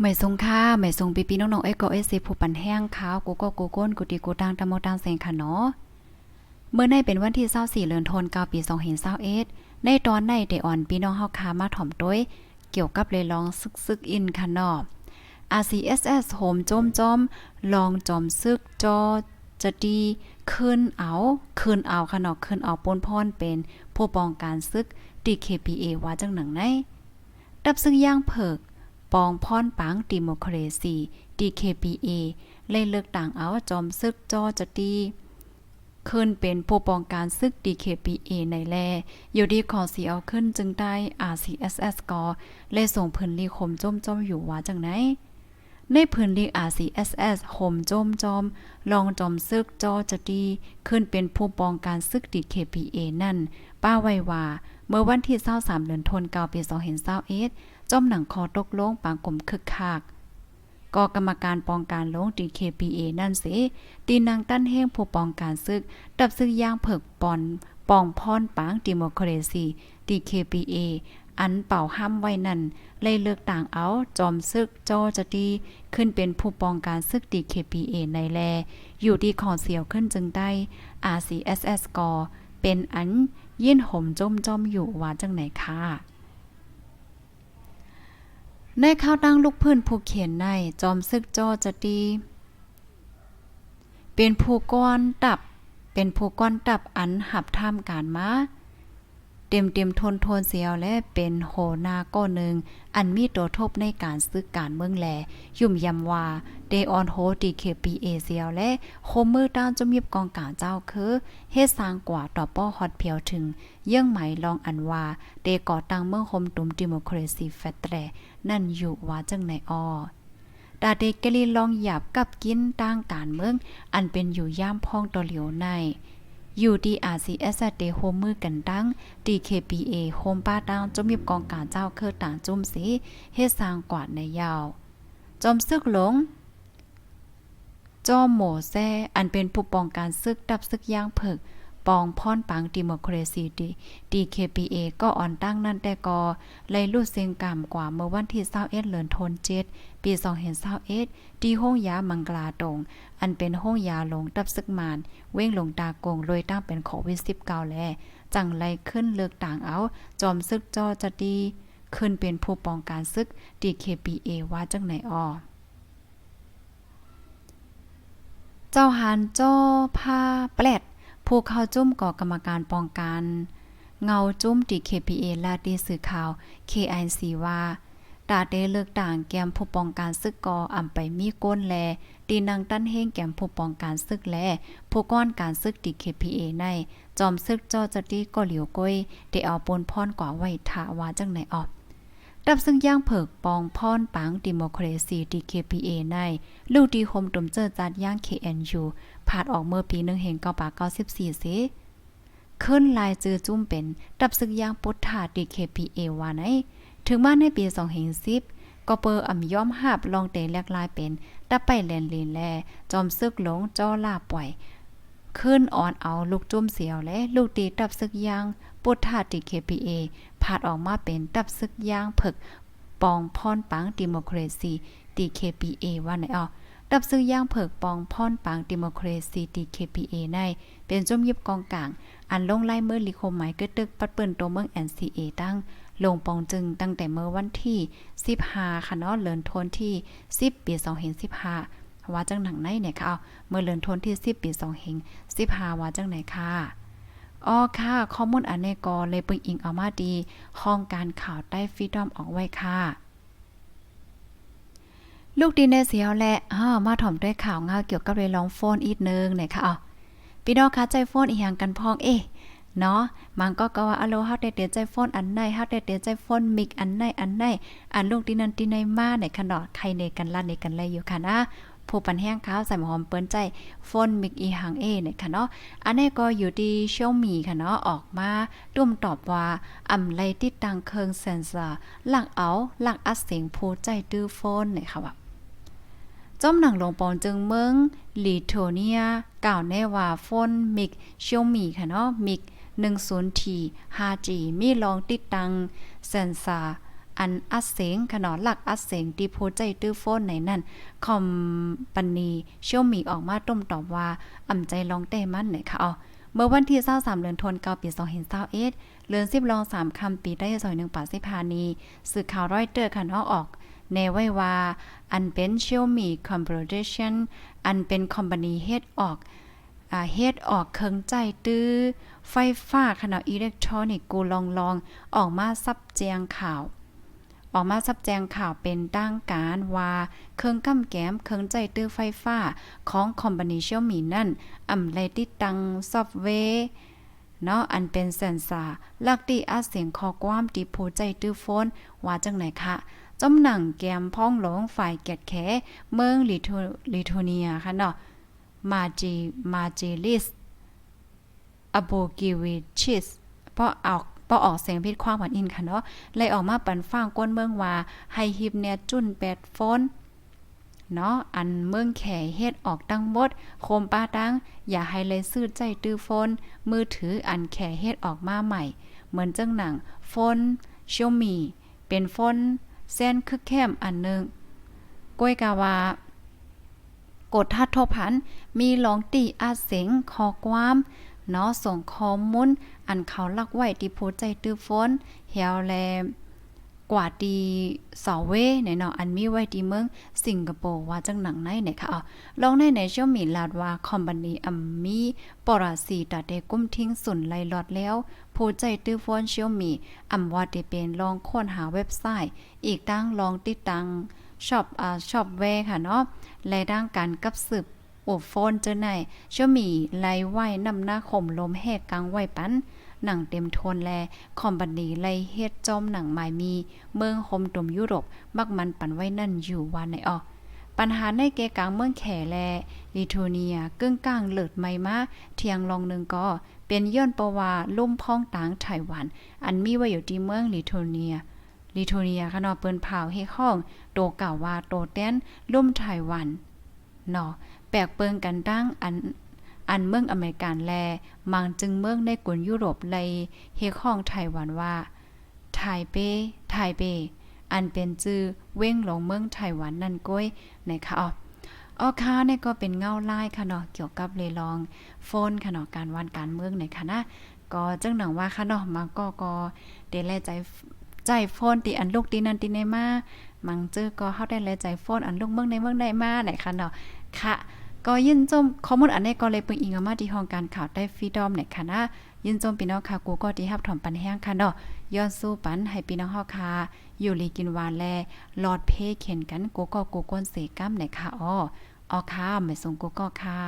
ไม่ทรงค่าไม่ทรงปีปีน้องๆเอ้ยก็เอ้ยสิผู้ปันแห้งขาวกูก็กูก้นกูตีกูตังตะโมตังเซงค่ะเนาะเมื่อในเป็นวันที่24เดือนธันวาคมปี2021ในตอนในได้อ่อนพี่น้องเฮาคามาถ่อมต้วยเกี่ยวกับเลยลองซึกซึกอินค่ะเนาะ RCSS โหมจมจอมลองจอมซึกจอจะดีขึ้นเอาขึ้นเอาค่ะเนาะขึ้นเอาปนพรเป็นผู้ปองกันซึก DKPA ว่าจังหนังไหนดับซึ่งย่างเผิก ปองพรปังดิโมครซี DKPA เลยเลือกต่างเอาจอมซึกจอจะดีขึ้นเป็นผู้ปองกันซึก DKPA ในแล อยู่ดีขอสีเอาขึ้นจึงได้ RCSS ก็เลยส่งพื้นลีคมจมจมอยู่ว่าจังไหน ในพื้นที่ RCSS โหมจมจอม ลองจอมซึกจอจะดี ขึ้นเป็นผู้ปองกันซึก DKPA นั่น ป้าไว้ว่า เมื่อวันที่23เดือนธันวาคมปี2021 จอมหนังคอตกลงปางกลมคึกคักกกรรมการปองกันลง DKPA นั่นสิตีนางตั้นเฮงผู้ปองกันซึก ดับซึกย่างเผิกปอนปองพรปางดิโมครซี DKPA อันเป่าห้ามไว้นั่น เลยเลือกต่างเอาจอมซึกจอจะดีขึ้นเป็นผู้ปองกันซึก DKPA ในแล อยู่ดีขอเสียวขึ้นจึงได้ RCSS กอเป็นอันยินห่มจมจอมอยู่ว่าจังไหนค่ะ ในข้าวตั้งลูกพื้นผู้เขียนในจอมซึกจอจะดี เป็นผู้ก้อนตับ เป็นผู้ก้อนตับอันหับท่ามการมา เต็มเต็มทนทนเสียวและเป็นโหนาก้อหนึ่ง อันมีตัวทบในการซื้อการเมืองแหลยุ่มยำว่าเดออนโฮดีเคปีเอเซียวและโคมือด้านจมยิบกองการเจ้าคือเฮ็ดสร้างกว่าต่อป้อฮอดเพียวถึง เยื่องไหมลองอันว่าเดก่อตั้งเมืองคมตุมดิโมครซีแฟตแตรนั่นอยู่ว่าจังไหนออดาเดกลีลองหยาบกับกินตั้งการเมือง อันเป็นอยู่ย่ามพองต่อเหลียวใน อยู่ดี RCS เดโฮมมือกันตั้ง DKPA โฮมป้าตั้งจมยิบกองการเจ้าเคอต่างจุ่มสีเฮ็ดสร้างกว่าในยาว จอมซึกหลงจอมหมแซอันเป็นผู้ปองการซึกดับซึกย่างเผิก ปองพรปังดิโมครซีดี DKPA ก็อ่อนตั้งนั่นแต่กอเลยลูดเสียงกรรมกว่าเมื่อวันที่21เดือนธันวาคมปี2021ที่ห้องยามังกลาดงอันเป็นห้องยาหลงดับซึกมานเว้งหลงตากงโดยตั้งเป็นโควิด19แลจังไรขึ้นเลือกต่างเอา จอมซึกจอจะดีขึ้นเป็นผู้ปองกันซึก DKPA ว่าจังไหนอ้อเจ้าหานจ้อผ้าแปลด ผู้เข้าจุ่มก่อกรรมการป้องกัน เงาจุ่ม DKPA และดีสื่อข่าว KIC ว่าดาเดเลือกต่างแกมผู้ป้องกันซึกกออำไปมีก้นแลตีนางตั้นเฮงแกมผู้ป้องกันซึกแลผู้ก้อนการซึก DKPA ใน จอมซึกจอจะดีก็เหลียวก้อยได้เอาปนพรกว่าไว้ทาว่าจังไหนออก ดับซึ่งย่างเผิกปองพรปังดิโมครซี DKPA ใน ลูกดีโฮมตุมเจอจัดย่าง KNU ผาดออกเมื่อปี1เฮง994เสขึ้นลายจือจุ้มเป็น ดับซึกย่างปุถา DKPA ว่าไหนถึงมาในปี2010ก็เปอร์อ่ำย้อมหาบลองเตะแลกลายเป็นดับไปแลนลีนแล จอมซึกหลงจ้อล่าปล่อยขึ้นอ่อนเอาลูกจุ้มเสียวและลูกตีดับซึกยางปุถา DKPA ผาดออกมาเป็นดับซึกยางเผึกปองพรปังดิโมครซี DKPA ว่าไหนอ่อดับซึกย่างเผิกปองพรปังดิโมครซี DKPA ใน เป็นจมยิบกองกลาง อันลงไล่เมื่อลิโคมหมายเกิดตึกปัดเปิ้นตัวเมือง NCA ตั้ง ลงปองจึงตั้งแต่เมื่อวันที่15ค่ะเนาะเลินทนที่10ปี2015ว่าจังหนังไหนเนี่ยค่ะเอาเมื่อเลินทนที่10ปี2015ว่าจังไหนค่ะ อ๋อค่ะ ข้อมูลอันนี้ก็เลยปึงอิงเอามาดีห้องการข่าวใต้ฟรีดอมออกไว้ค่ะลูกดีในเสียวและอ้ามาถ่อมด้วยข่าวเงาเกี่ยวกับเรื่องลองโฟนอีกนึงเนี่ยค่ะเอพี่น้องคะใจโฟนอีหยังกันพองเอ๊ะเนาะมันก็ก็ว่าอโลเฮาได้เตียใจโฟนอันไหนเฮาได้เตียใจโฟนมิกอันไหนอันไหนอันลูกดีนันตีในมาในขนอดใครในกันลั่นในกันเลยอยู่ค่ะนะ ผู้ปันแห้งขาวใส่หอมเปิ้นใจโฟนมิกอีหังเอเนี่ยค่ะเนาะอันนี้ก็อยู่ดีเชี่ยวมีค่ะเนาะออกมาตุ้มตอบว่าอำไลติดตังเคิงเซนเซอร์หลักเอาหลักอัดเสียงผู้ใจตื้อโฟนเนี่ยค่ะว่าจอมหนังลงปอนจึงเมืองลีโทเนียกล่าวแน่ว่าฟนมิกเชียวมีค่ะเนาะมิก 10T 5G มีลองติดตังเซนซา อันอัดเสียงขนอหลักอัดเสียงดีโพใจตื้อโฟนในนั่นคอมปันนีเชี่ยวมีออกมาต้มตอบว่าอ่ำใจลองเต้มันหน่อยค่ะเอาเมื่อวันที่23เดือนธันวาคมปี2021เดือน10รอง3คำปีได้ซอย1ปาสิพานีสื่อข่าวรอยเตอร์ค่ะเนาะออกแนไว้ว่า อันเป็นเชี่ยวมีคอมโพเ a ชันอันเป็นคอมพานีเฮ็ดออกอ่าเฮ็ดออกเครื่องใจตื้อ ไฟฟ้าขนาดอิเล็กทรอนิกส์กูลองลองออกมาซับแจงข่าว ออกมาซับแจงข่าวเป็นด้งการว่าเครื่องกำแก้มเครื่องใจตื้อไฟฟ้าของคอมพานีเชียวมีนั่นอำไลติดตั้งซอฟต์แวร์เนาะอันเป็นเซนซาลักดีอาเสียงคอความดีโพใจตื้อโฟนว่าจังไหนคะจมหนังแกมพ้องหลงฝ่ายแกดแขเมืองลิโทลิโทเนียค่ะเนาะมาจีมาจีลิสอโบกิวิชิสเพราะออก เพราะออกเสียงพิษความหวานอินค่ะเนาะเลยออกมาปันฟังก้นเมืองว่าให้ฮิปเนี่ยจุ่นแปดฟนเนาะอันเมืองแขเฮ็ดออกตั้งหมดโคมป้าตั้ง อย่าให้เลยซื้อใจตื้อโฟนมือถืออันแขเฮ็ดออกมาใหม่ เหมือนจังหนังโฟนเชียวมีเป็นโฟนเส้นคึกแคมอันหนึงก้วยกาวากดทัดทบพัน มีหลองตีอาเสงคอความ เนาะส่งข้อมูลอันเขาลักไว้ที่โพสใจตื้อฟนเฮียวแลกว่าดีสอเวเนี่ยเนาะอันมีไว้ที่เมืองสิงคโปร์ว่าจังหนังไหนเนี่ยค่ะเอลองในในช่วงมีลาดว่าคอมพานีอัมมีปราสีตาเดกุ้มทิ้งสุนไลหลอดแล้วโพสต์ใจตื้อฟนเชียวมีอัมว่าได้เป็นลองค้นหาเว็บไซต์ อีกตั้งลองติดตั้งช็อปอ่าช็อปแวร์ค่ะเนาะและด้านการกับสืบ โอโฟนเจอไหนเชื่อมีไลไหวนำหน้าข่มลมแหกกลางไหวปันหนังเต็มทนแล คอมบันดีไลเฮ็ดจอมหนังหมายมี เมืองคมตุมยุโรป มักมันปันไว้นั่นอยู่วันในออปัญหาในเกกลางเมืองแขแลลิโทเนียกึ่งกลางเลิดไม่มาเทียงลองหนึ่งก็ เป็นย้อนประวาลุ่มพ้องต่างไต้หวัน อันมีไว้อยู่ที่เมืองลิโทเนียลิโทเนียค่ะเนาะเปิ้นเผาให้ห้อง โตเก่าวว่าโตแต้นลุ่มไต้หวันเนาะ แปลกเปิงกันดั้งอันอันเมืองอเมริกันแล มังจึงเมืองในกลุ่นยุโรปเลยเฮข้องไต้หวันว่า ไทเปไทเป อันเป็นจือเว้งหลงเมืองไต้หวันนั่นก้อยนะคะอ๋อออค่ะเนี่ยก็เป็นเงาไลายค่ะเนาะเกี่ยวกับเลยลองโฟนค่ะเนาะการวันการเมืองในค่ะนะก็จังหนังว่าค่ะเนาะมาก็ก็เดแลใจใจโฟนตีอันลูกตีนันตีในมา มังจือก็เฮาได้แลใจโฟนอันลูกเมืองในเมืองได้มาไหนค่ะเนาะ ค่ะ ก็ยินจมข้อมูลอันนี้ก็เลยเปิงอิงออกมาที่ห้องการข่าวได้ฟรีดอมเนี่ยค่ะนะยินจมพี่น้องค่ะกูก็ที่รับถอมปันแห้งค่ะเนาะย้อนสู้ปันให้พี่น้องเฮาค่ะอยู่ลีกินวานแลหลอดเพเข็นกันกูก็กูก้นเสกัมเนี่ยค่ะอ้อออค่ะไม่ส่งกูก็ค่ะ